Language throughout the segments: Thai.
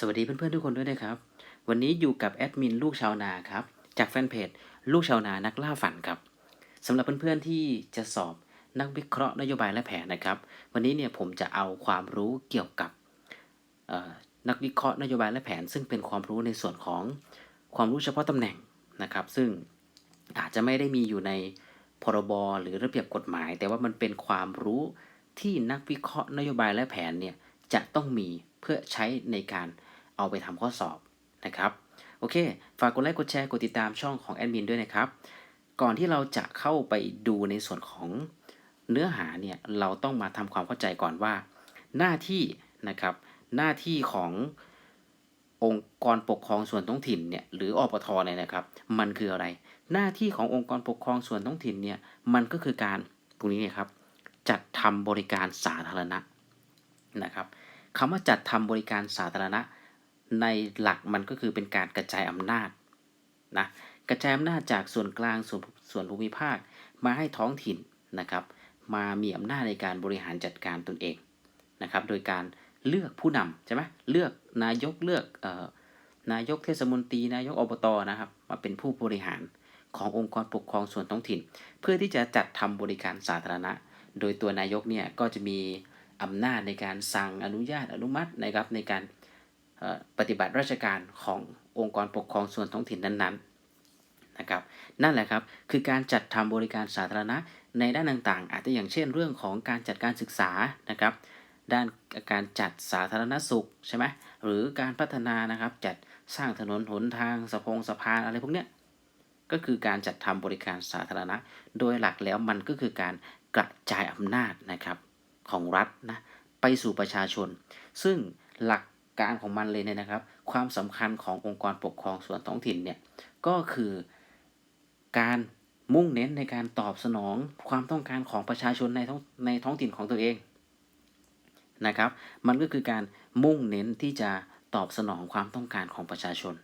สวัสดีเพื่อนๆทุกคนด้วยนะครับ วันนี้อยู่กับแอดมินลูกชาวนาครับ จากแฟนเพจลูกชาวนานักล่าฝันครับสำหรับเพื่อนๆที่จะสอบนักวิเคราะห์นโยบายและแผนนะครับ วันนี้เนี่ยผมจะเอาความรู้เกี่ยวกับนักวิเคราะห์นโยบายและแผน ซึ่งเป็นความรู้ในส่วนของความรู้เฉพาะตำแหน่งนะครับ ซึ่งอาจจะไม่ได้มีอยู่ในพรบหรือระเบียบกฎหมาย แต่ว่ามันเป็นความรู้ที่นักวิเคราะห์นโยบายและแผนเนี่ยจะต้องมี พื่อใช้ในการเอาไปทำข้อสอบนะครับ โอเค ฝากกดไลค์กดแชร์กดติดตามช่องของแอดมินด้วยนะครับ ก่อนที่เราจะเข้าไปดูในส่วนของเนื้อหาเนี่ยเราต้องมาทำความเข้าใจก่อนว่า หน้าที่นะครับ หน้าที่ขององค์กรปกครองส่วนท้องถิ่นเนี่ยหรืออปทเนี่ยนะครับ มันคืออะไร หน้าที่ขององค์กรปกครองส่วนท้องถิ่นเนี่ยมันก็คือการตรงนี้เนี่ยครับจัดทำบริการสาธารณะนะครับ คำว่าจัดทำบริการสาธารณะ ในหลักมันก็คือเป็นการกระจายอำนาจนะกระจายอำนาจจากส่วนกลางส่วนส่วนภูมิภาคมาให้ท้องถิ่นนะครับ มามีอำนาจในการบริหารจัดการตนเองนะครับ โดยการเลือกผู้นำใช่ไหมเลือกนายกเลือกออนายกเทศมนตรีนายกอบตนะครับ มาเป็นผู้บริหารขององค์กรปกครองส่วนท้องถิ่น เพื่อที่จะจัดทำบริการสาธารณะ โดยตัวนายกเนี่ยก็จะมี อำนาจในการสั่งอนุญาตอนุมัตินะครับในการปฏิบัติราชการขององค์กรปกครองส่วนท้องถิ่นนั้นๆนะครับนั่นแหละครับคือการจัดทำบริการสาธารณะในด้านต่างๆ อาจจะอย่างเช่นเรื่องของการจัดการศึกษานะครับ ด้านการจัดสาธารณสุขใช่ไหมหรือการพัฒนานะครับจัดสร้างถนนหนทางสะพงสะพานอะไรพวกเนี้ยก็คือการจัดทำบริการสาธารณะ โดยหลักแล้วมันก็คือการกระจายอำนาจนะครับ ของรัฐนะไปสู่ประชาชน ซึ่งหลักการของมันเลยเนี่ยนะครับ ความสำคัญขององค์กรปกครองส่วนท้องถิ่นเนี่ยก็คือการมุ่งเน้นในการตอบสนองความต้องการของประชาชนในท้องในท้องถิ่นของตัวเองนะครับ มันก็คือการมุ่งเน้นที่จะตอบสนองความต้องการของประชาชน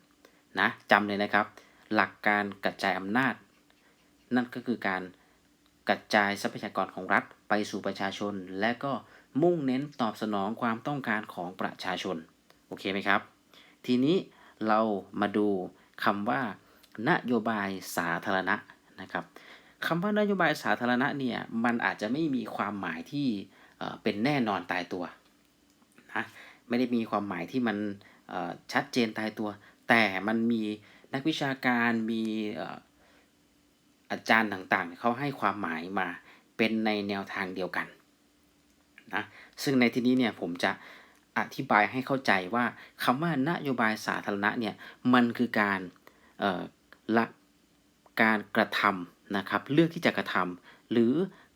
นะจำเลยนะครับ หลักการกระจายอำนาจ นั่นก็คือการกระจายทรัพยากรของรัฐ ไปสู่ประชาชน และก็มุ่งเน้นตอบสนองความต้องการของประชาชน โอเคไหมครับ ทีนี้เรามาดูคำว่านโยบายสาธารณะนะครับคำว่านโยบายสาธารณะเนี่ยมันอาจจะไม่มีความหมายที่เป็นแน่นอนตายตัวนะไม่ได้มีความหมายที่มันชัดเจนตายตัว แต่มันมีนักวิชาการมีอาจารย์ต่างๆ เขาให้ความหมายมา เป็นในแนวทางเดียวกันนะซึ่งในที่นี้เนี่ยผมจะอธิบายให้เข้าใจว่าคำว่านโยบายสาธารณะเนี่ยมันคือการละการกระทำนะครับเลือกที่จะกระทำหรือ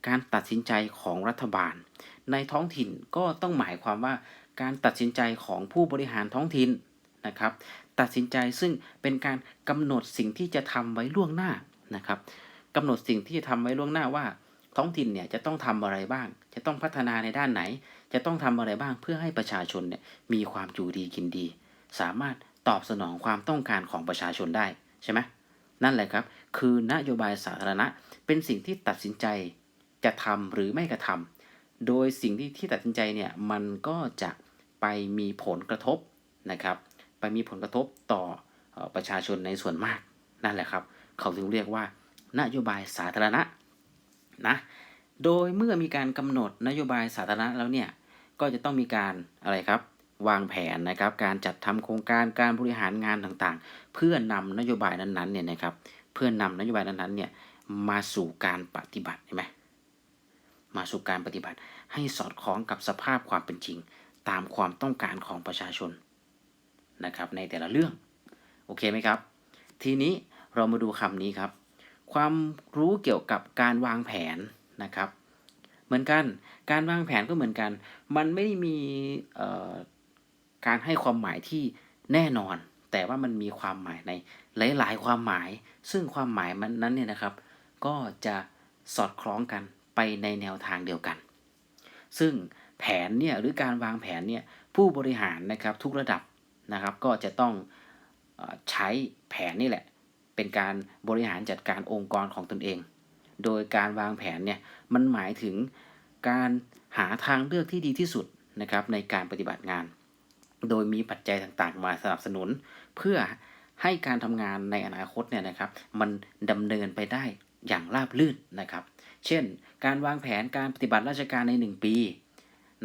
การตัดสินใจของรัฐบาล ในท้องถิ่นก็ต้องหมายความว่าการตัดสินใจของผู้บริหารท้องถิ่นนะครับ ตัดสินใจซึ่งเป็นการกำหนดสิ่งที่จะทำไว้ล่วงหน้านะครับกำหนดสิ่งที่จะทำไว้ล่วงหน้าว่า ท้องถิ่นเนี่ยจะต้องทำอะไรบ้าง จะต้องพัฒนาในด้านไหน จะต้องทำอะไรบ้างเพื่อให้ประชาชนเนี่ยมีความอยู่ดีกินดี สามารถตอบสนองความต้องการของประชาชนได้ใช่ไหมนั่นแหละครับ คือนโยบายสาธารณะ เป็นสิ่งที่ตัดสินใจจะทำหรือไม่กระทำโดยสิ่งที่ที่ตัดสินใจเนี่ยมันก็จะไปมีผลกระทบนะครับ ไปมีผลกระทบต่อเอ่อประชาชนในส่วนมาก นั่นแหละครับ เขาถึงเรียกว่านโยบายสาธารณะ นะ โดยเมื่อมีการกำหนดนโยบายสาธารณะแล้วเนี่ย ก็จะต้องมีการอะไรครับ วางแผนนะครับ การจัดทำโครงการการบริหารงานต่างๆ เพื่อนำนโยบายนั้นๆเนี่ยนะครับ เพื่อนำนโยบายนั้นๆเนี่ยมาสู่การปฏิบัติเห็นไหมมาสู่การปฏิบัติ ให้สอดคล้องกับสภาพความเป็นจริง ตามความต้องการของประชาชนนะครับ ในแต่ละเรื่อง โอเคไหมครับ ทีนี้เรามาดูคำนี้ครับ ความรู้เกี่ยวกับการวางแผนนะครับ เหมือนกันการวางแผนก็เหมือนกัน มันไม่ได้มีการให้ความหมายที่แน่นอน แต่ว่ามันมีความหมายในหลาย ๆ ความหมาย ซึ่งความหมายมันนั้นเนี่ยนะครับ ก็จะสอดคล้องกันไปในแนวทางเดียวกัน ซึ่งแผนเนี่ยหรือการวางแผนเนี่ยผู้บริหารนะครับทุกระดับนะครับ ก็จะต้องใช้แผนนี่แหละ เป็นการบริหารจัดการองค์กรของตนเอง โดยการวางแผนเนี่ยมันหมายถึงการหาทางเลือกที่ดีที่สุดนะครับในการปฏิบัติงาน โดยมีปัจจัยต่างๆ มาสนับสนุน เพื่อให้การทำงานในอนาคตเนี่ยนะครับ มันดำเนินไปได้อย่างราบรื่นนะครับ เช่น การวางแผนการปฏิบัติราชการใน 1 ปี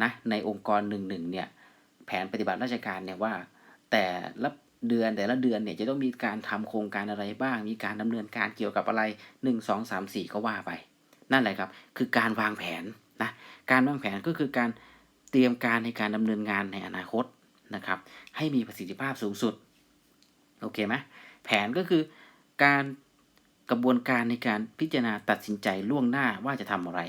นะในองค์กรหนึ่งๆเนี่ยแผนปฏิบัติราชการเนี่ยว่า แต่ละ เดือนแต่ละเดือนเนี่ยจะต้องมีการทำโครงการอะไรบ้าง มีการดำเนินการเกี่ยวกับอะไร 1 2 3 4 ก็ว่าไป นั่นแหละครับ คือการวางแผนนะการวางแผนก็คือการเตรียมการในการดำเนินงานในอนาคตนะครับ ให้มีประสิทธิภาพสูงสุดโอเคไหมแผนก็คือการกระบวนการในการพิจารณาตัดสินใจล่วงหน้าว่าจะทำอะไร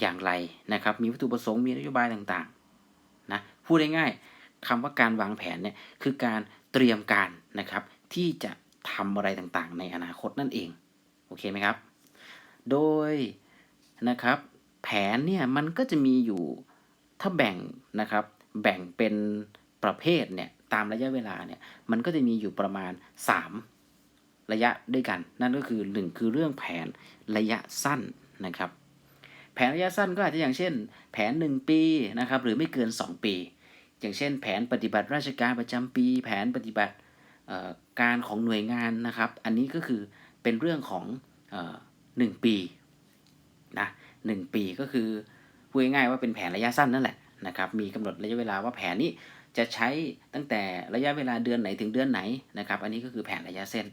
อย่างไรนะครับ มีวัตถุประสงค์มีนโยบายต่างๆนะพูดง่ายๆคำว่าการวางแผนเนี่ยคือการ เตรียมการนะครับที่จะทำอะไรต่างๆ ในอนาคตนั่นเองโอเคไหมครับ โดยนะครับแผนเนี่ยมันก็จะมีอยู่ถ้าแบ่งนะครับแบ่งเป็นประเภทเนี่ยตามระยะเวลาเนี่ยมันก็จะมีอยู่ประมาณ 3 ระยะด้วยกัน นั่นก็คือ 1 คือเรื่องแผนระยะสั้นนะครับ แผนระยะสั้นก็อาจจะอย่างเช่น แผน 1 ปีนะครับหรือไม่เกิน 2 ปี อย่างเช่น แผนปฏิบัติราชการประจำปี แผนปฏิบัติการของหน่วยงานนะครับ อันนี้ก็คือเป็นเรื่องของหนึ่งปีนะหนึ่งปีก็คือพูดง่ายๆว่าเป็นแผนระยะสั้นนั่นแหละนะครับ มีกำหนดระยะเวลาว่าแผนนี้จะใช้ตั้งแต่ระยะเวลาเดือนไหนถึงเดือนไหนนะครับ อันนี้ก็คือแผนระยะเส้น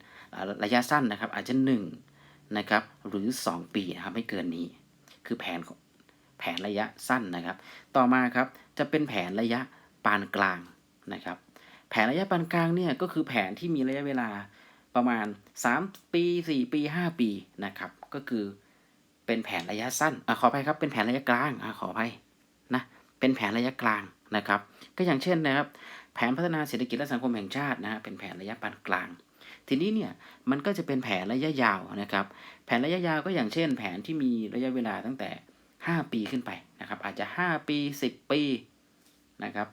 ระยะสั้นนะครับ อาจจะ1นะครับหรือ 2 ปีนะครับไม่เกินนี้ คือแผนแผนระยะสั้นนะครับ ต่อมาครับจะเป็นแผนระยะ ปานกลางนะครับ แผนระยะปานกลางเนี่ยก็คือแผนที่มีระยะเวลาประมาณ 3 ปี 4 ปี 5 ปีนะครับ ก็คือเป็นแผนระยะสั้นอขออภัยครับเป็นแผนระยะกลางอขออภัยนะเป็นแผนระยะกลางนะครับ ก็อย่างเช่นนะครับ แผนพัฒนาเศรษฐกิจและสังคมแห่งชาตินะฮะเป็นแผนระยะปานกลาง ทีนี้เนี่ยมันก็จะเป็นแผนระยะยาวนะครับ แผนระยะยาวก็อย่างเช่น แผนที่มีระยะเวลาตั้งแต่ 5 ปีขึ้นไปนะครับ อาจจะ 5 ปี 10 ปีนะครับ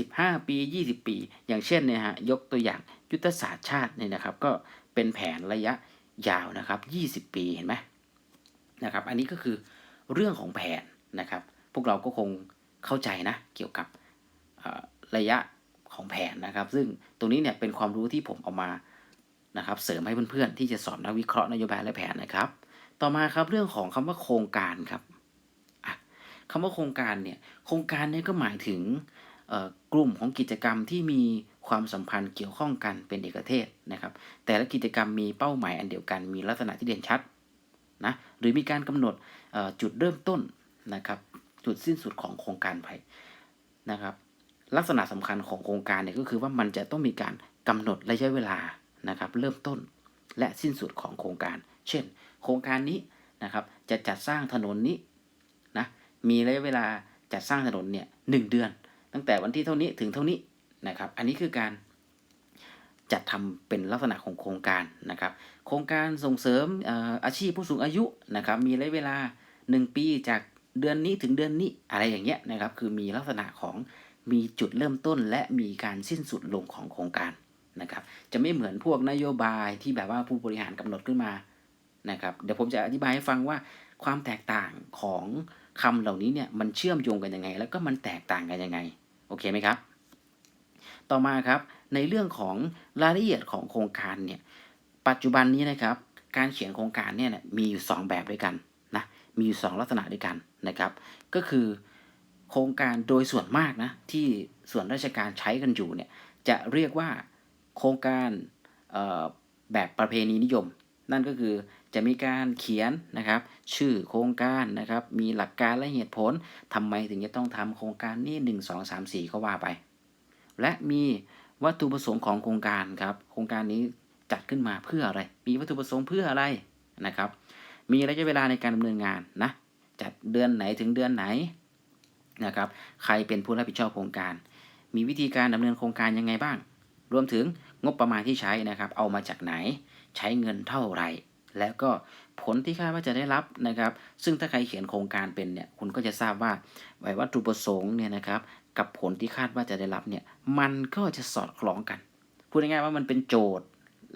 15 ปี 20 ปี อย่างเช่นเนี่ยฮะยกตัวอย่างยุทธศาสตร์ชาติเนี่ยนะครับ ก็เป็นแผนระยะยาวนะครับ 20 ปีเห็นไหมนะครับ อันนี้ก็คือเรื่องของแผนนะครับ พวกเราก็คงเข้าใจนะเกี่ยวกับระยะของแผนนะครับ ซึ่งตรงนี้เนี่ยเป็นความรู้ที่ผมเอามานะครับ เสริมให้เพื่อนๆที่จะสอนนักวิเคราะห์นโยบายและแผนนะครับ ต่อมาครับเรื่องของคำว่าโครงการครับคำว่าโครงการเนี่ย โครงการเนี่ยก็หมายถึง กลุ่มของกิจกรรมที่มีความสัมพันธ์เกี่ยวข้องกันเป็นเอกเทศนะครับ แต่ละกิจกรรมมีเป้าหมายอันเดียวกัน มีลักษณะที่เด่นชัดนะหรือมีการกำหนดจุดเริ่มต้นนะครับ จุดสิ้นสุดของโครงการไปนะครับ ลักษณะสำคัญของโครงการเนี่ยก็คือว่ามันจะต้องมีการกำหนดระยะเวลานะครับ เริ่มต้นและสิ้นสุดของโครงการ เช่น โครงการนี้นะครับจะจัดสร้างถนนนี้นะมีระยะเวลาจัดสร้างถนนเนี่ยหเดือน ตั้งแต่วันที่เท่านี้ถึงเท่านี้นะครับ อันนี้คือการจัดทำเป็นลักษณะของโครงการนะครับ โครงการส่งเสริมอาชีพผู้สูงอายุนะครับ มีระยะเวลา 1 ปีจากเดือนนี้ถึงเดือนนี้อะไรอย่างเงี้ยนะครับ คือมีลักษณะของมีจุดเริ่มต้นและมีการสิ้นสุดลงของโครงการนะครับ จะไม่เหมือนพวกนโยบายที่แบบว่าผู้บริหารกำหนดขึ้นมานะครับ เดี๋ยวผมจะอธิบายให้ฟังว่าความแตกต่างของคำเหล่านี้เนี่ยมันเชื่อมโยงกันยังไง แล้วก็มันแตกต่างกันยังไง โอเคไหมครับ ต่อมาครับในเรื่องของรายละเอียดของโครงการเนี่ยปัจจุบันนี้นะครับ การเขียนโครงการเนี่ยมีอยู่ 2 แบบด้วยกันนะมีอยู่ 2 ลักษณะด้วยกันนะครับ ก็คือโครงการโดยส่วนมากนะที่ส่วนราชการใช้กันอยู่เนี่ยจะเรียกว่าโครงการแบบประเพณีนิยม นั่นก็คือจะมีการเขียนนะครับ ชื่อโครงการนะครับ มีหลักการและเหตุผลทำไมถึงจะต้องทำโครงการนี้ 1 2 3 4 ก็ว่าไป และมีวัตถุประสงค์ของโครงการครับ โครงการนี้จัดขึ้นมาเพื่ออะไร มีวัตถุประสงค์เพื่ออะไรนะครับ มีระยะเวลาในการดำเนินงานนะ จัดเดือนไหนถึงเดือนไหนนะครับ ใครเป็นผู้รับผิดชอบโครงการ มีวิธีการดำเนินโครงการยังไงบ้าง รวมถึงงบประมาณที่ใช้นะครับ เอามาจากไหน ใช้เงินเท่าไหร่ แล้วก็ผลที่คาดว่าจะได้รับนะครับ ซึ่งถ้าใครเขียนโครงการเป็นเนี่ยคุณก็จะทราบว่าวัตถุประสงค์เนี่ยนะครับกับผลที่คาดว่าจะได้รับเนี่ยมันก็จะสอดคล้องกัน พูดง่ายๆว่ามันเป็นโจทย์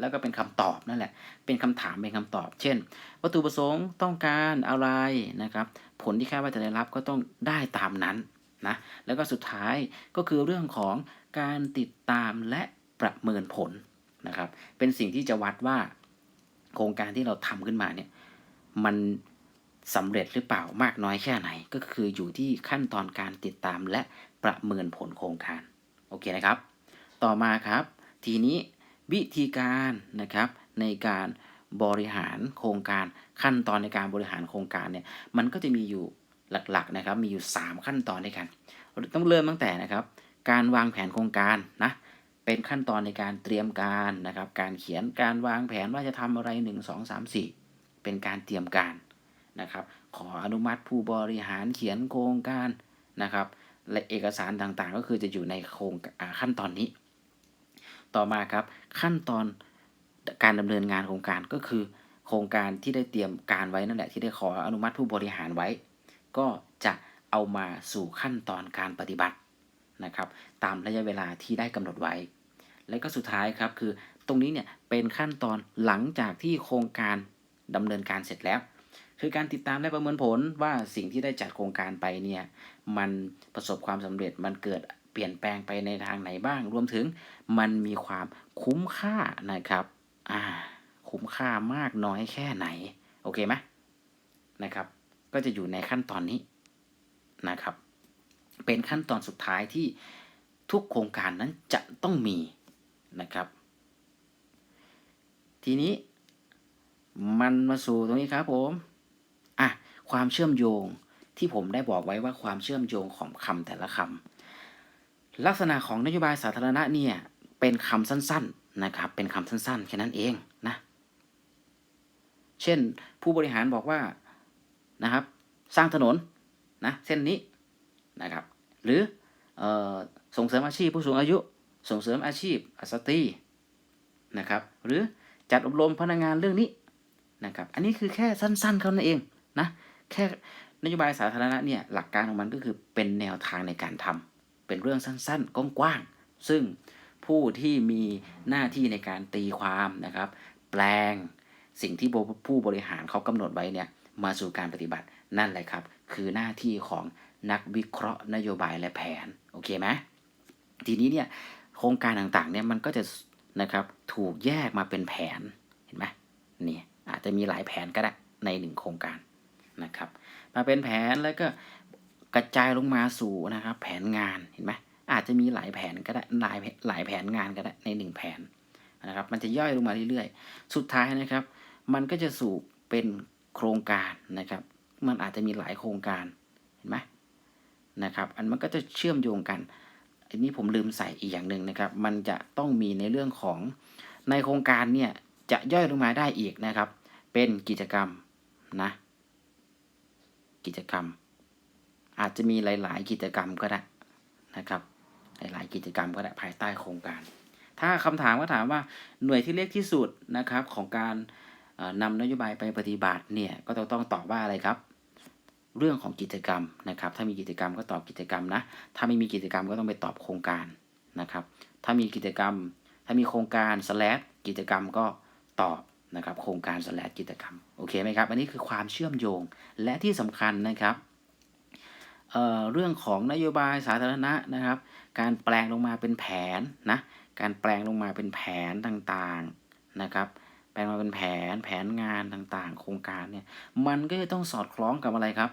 แล้วก็เป็นคำตอบนั่นแหละ เป็นคำถามเป็นคำตอบ เช่น วัตถุประสงค์ต้องการอะไรนะครับ ผลที่คาดว่าจะได้รับก็ต้องได้ตามนั้นนะ แล้วก็สุดท้ายก็คือเรื่องของการติดตามและประเมินผล นะครับ เป็นสิ่งที่จะวัดว่าโครงการที่เราทำขึ้นมาเนี่ยมันสำเร็จหรือเปล่ามากน้อยแค่ไหน ก็คืออยู่ที่ขั้นตอนการติดตามและประเมินผลโครงการโอเคนะครับ ต่อมาครับ ทีนี้วิธีการนะครับในการบริหารโครงการขั้นตอนในการบริหารโครงการเนี่ยมันก็จะมีอยู่หลักๆนะครับ มีอยู่ 3 ขั้นตอนด้วยกัน ต้องเริ่มตั้งแต่นะครับ การวางแผนโครงการนะ เป็นขั้นตอนในการเตรียมการนะครับ การเขียนการวางแผนว่าจะทำอะไร 1 2 3 4 เป็นการเตรียมการนะครับ ขออนุมัติผู้บริหารเขียนโครงการนะครับ และเอกสารต่างๆ ก็คือจะอยู่ในโครงขั้นตอนนี้ ต่อมาครับขั้นตอนการดำเนินงานโครงการก็คือ โครงการที่ได้เตรียมการไว้นั่นแหละที่ได้ขออนุมัติผู้บริหารไว้ ก็จะเอามาสู่ขั้นตอนการปฏิบัตินะครับ ตามระยะเวลาที่ได้กำหนดไว้ และก็สุดท้ายครับคือตรงนี้เนี่ยเป็นขั้นตอนหลังจากที่โครงการดำเนินการเสร็จแล้ว คือการติดตามและประเมินผลว่าสิ่งที่ได้จัดโครงการไปเนี่ยมันประสบความสำเร็จมันเกิดเปลี่ยนแปลงไปในทางไหนบ้าง รวมถึงมันมีความคุ้มค่านะครับอ่าคุ้มค่ามากน้อยแค่ไหน โอเคไหมนะครับ ก็จะอยู่ในขั้นตอนนี้นะครับ เป็นขั้นตอนสุดท้ายที่ทุกโครงการนั้นจะต้องมี นะครับ ทีนี้มันมาสู่ตรงนี้ครับผมอะความเชื่อมโยงที่ผมได้บอกไว้ว่าความเชื่อมโยงของคำแต่ละคำลักษณะของนโยบายสาธารณะเนี่ยเป็นคำสั้นๆนะครับ เป็นคำสั้นๆแค่นั้นเองนะ เช่นผู้บริหารบอกว่านะครับ สร้างถนนนะเส้นนี้นะครับ หรืออส่งเสริมอาชีพผู้สูงอายุ ส่งเสริมอาชีพสตรีนะครับ หรือจัดอบรมพนักงงานเรื่องนี้นะครับ อันนี้คือแค่สั้นๆเขานั่นเองนะ แค่นโยบายสาธารณะเนี่ยหลักการของมันก็คือเป็นแนวทางในการทำเป็นเรื่องสั้นๆกว้างๆซึ่งผู้ที่มีหน้าที่ในการตีความนะครับ แปลงสิ่งที่ผู้บริหารเขากำหนดไว้เนี่ยมาสู่การปฏิบัตินั่นแหละครับ คือหน้าที่ของนักวิเคราะห์นโยบายและแผน โอเคไหมทีนี้เนี่ย โครงการต่างๆเนี่ยมันก็จะนะครับถูกแยกมาเป็นแผนเห็นไหมนี่อาจจะมีหลายแผนก็ได้ในหนึ่งโครงการนะครับ มาเป็นแผนแล้วก็กระจายลงมาสู่นะครับแผนงานเห็นไหมอาจจะมีหลายแผนก็ได้หลายหลายแผนงานก็ได้ในหนึ่งแผนนะครับมันจะย่อยลงมาเรื่อยๆ สุดท้ายนะครับ มันก็จะสู่เป็นโครงการนะครับ มันอาจจะมีหลายโครงการเห็นไหมนะครับ อันมันก็จะเชื่อมโยงกัน อันนี้ผมลืมใส่อีกอย่างหนึ่งนะครับ มันจะต้องมีในเรื่องของในโครงการเนี่ยจะย่อยลงมาได้อีกนะครับ เป็นกิจกรรมนะ กิจกรรม อาจจะมีหลาย ๆ กิจกรรมก็ได้นะครับ หลาย ๆ กิจกรรมก็ได้ภายใต้โครงการ ถ้าคำถามก็ถามว่าหน่วยที่เล็กที่สุดนะครับของการนำนโยบายไปปฏิบัติเนี่ยก็ต้องต้องตอบว่าอะไรครับ เรื่องของกิจกรรมนะครับ ถ้ามีกิจกรรมก็ตอบกิจกรรมนะ ถ้าไม่มีกิจกรรมก็ต้องไปตอบโครงการนะครับ ถ้ามีกิจกรรม ถ้ามีโครงการสแลดกิจกรรมก็ตอบนะครับโครงการสแลดกิจกรรมโอเคไหมครับอันนี้คือความเชื่อมโยงและที่สำคัญนะครับเเรื่องของนโยบายสาธารณะนะครับ การแปลงลงมาเป็นแผนนะการแปลงลงมาเป็นแผนต่างๆนะครับแปลงมาเป็นแผนแผนงานต่างๆ โครงการเนี่ยมันก็จะต้องสอดคล้องกับอะไรครับ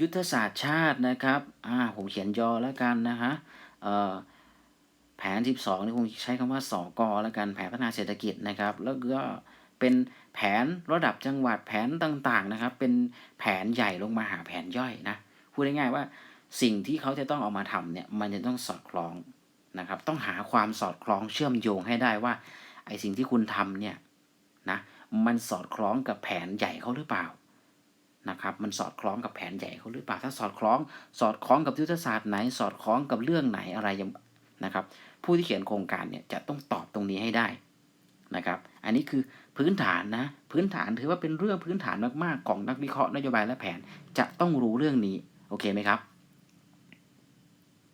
ยุทธศาสตร์ชาตินะครับ อ่า ผมเขียนยอแล้วกันนะฮะเอ่อแผน 12 นี่คงใช้คำว่าสอกอแล้วกันแผนพัฒนาเศรษฐกิจนะครับ แล้วก็เป็นแผนระดับจังหวัดแผนต่างๆนะครับ เป็นแผนใหญ่ลงมาหาแผนย่อยนะ พูดง่ายๆว่าสิ่งที่เขาจะต้องเอามาทำเนี่ยมันจะต้องสอดคล้องนะครับ ต้องหาความสอดคล้องเชื่อมโยงให้ได้ว่าไอสิ่งที่คุณทำเนี่ยนะมันสอดคล้องกับแผนใหญ่เขาหรือเปล่า นะครับมันสอดคล้องกับแผนใหญ่เขาหรือเปล่าถ้าสอดคล้อง สอดคล้องกับยุทธศาสตร์ไหน สอดคล้องกับเรื่องไหนอะไรยังนะครับ ผู้ที่เขียนโครงการเนี่ยจะต้องตอบตรงนี้ให้ได้นะครับ อันนี้คือพื้นฐานนะ พื้นฐานถือว่าเป็นเรื่องพื้นฐานมากๆ ของนักวิเคราะห์นโยบายและแผน จะต้องรู้เรื่องนี้ โอเคไหมครับ